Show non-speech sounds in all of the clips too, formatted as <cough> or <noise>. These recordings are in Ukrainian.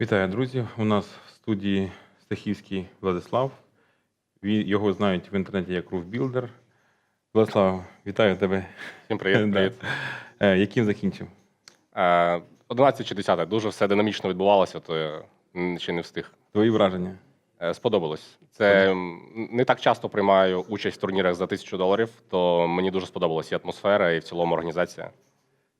Вітаю, друзі. У нас в студії Стахівський Владислав. Його знають в інтернеті як Руфбілдер. Владислав, вітаю тебе. Всім привіт. <laughs> Привіт. Е, Яким закінчив? Е, 11 чи 10. Дуже все динамічно відбувалося, то я ще не встиг. Твої враження? Е, Сподобалось. Це не так часто приймаю участь в турнірах за тисячу доларів, то мені дуже сподобалася і атмосфера, і в цілому організація.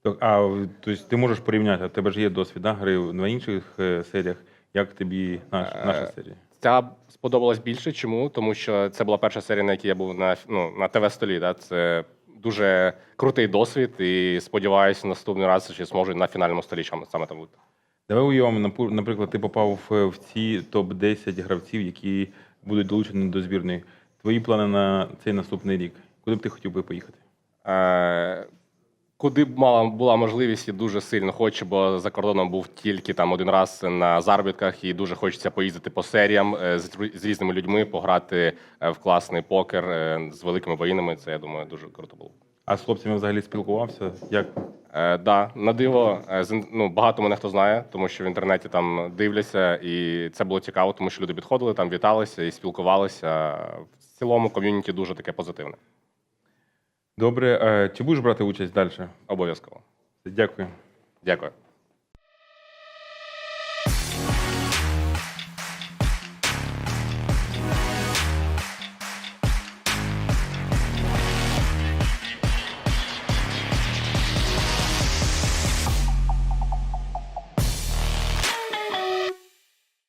Так, А тобто ти можеш порівняти, у тебе ж є досвід да, гри на інших е, серіях. Як тобі наш, Е, наша серія? Ця сподобалась більше. Чому? Тому що це була перша серія, на якій я був на, ну, на ТВ-столі. Да? Це дуже крутий досвід, і сподіваюся, наступний раз ще зможу на фінальному столі чам- саме там бути. Давай уявимо, напу- наприклад, ти попав в, в ці топ-10 гравців, які будуть долучені до збірної. Твої плани на цей наступний рік. Куди б ти хотів би поїхати? Е, Куди б мала була можливість, і дуже сильно хочу, бо за кордоном був тільки там один раз на заробітках, і дуже хочеться поїздити по серіям е, з, з різними людьми, пограти е, в класний покер е, з великими воїнами. Це я думаю дуже круто було. А з хлопцями взагалі спілкувався? Як Е, да, на диво, е, ну, багато мене хто знає, тому що в інтернеті там дивляться, і це було цікаво, тому що люди підходили, там віталися і спілкувалися. В цілому ком'юніті дуже таке позитивне. Добре? Е, Чи будеш брати участь далі? Обов'язково. Дякую. Дякую.